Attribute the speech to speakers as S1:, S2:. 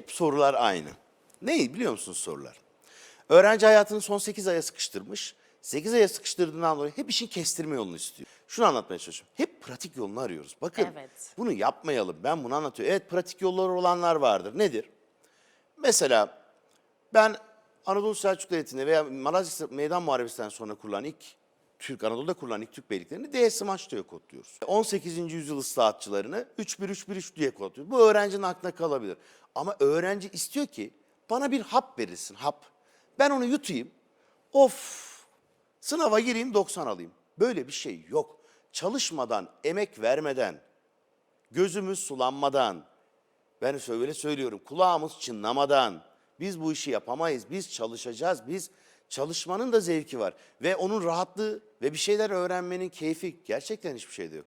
S1: Hep sorular aynı. Ne biliyor musunuz sorular? Öğrenci hayatını son 8 aya sıkıştırmış. 8 aya sıkıştırdığından dolayı hep işin kestirme yolunu istiyor. Şunu anlatmaya çalışıyorum. Hep pratik yolunu arıyoruz. Bakın
S2: Evet.
S1: bunu yapmayalım. Ben bunu anlatıyorum. Evet pratik yolları olanlar vardır. Nedir? Mesela ben Anadolu Selçuklu Devleti'nde veya Malazgirt Meydan Muharebesi'nden sonra kurulan ilk Türk Anadolu'da kurulan ilk Türk beyliklerini D smaç diye kodluyoruz. 18. yüzyıl ıslahatçılarını 3-1-3-1-3 diye kodluyoruz. Bu öğrencinin aklına kalabilir. Ama öğrenci istiyor ki bana bir hap verilsin hap. Ben onu yutayım. Of sınava gireyim 90 alayım. Böyle bir şey yok. Çalışmadan, emek vermeden, gözümüz sulanmadan, ben öyle söylüyorum kulağımız çınlamadan biz bu işi yapamayız. Biz çalışacağız. Biz çalışmanın da zevki var. Ve onun rahatlığı ve bir şeyler öğrenmenin keyfi gerçekten hiçbir şeyde yok.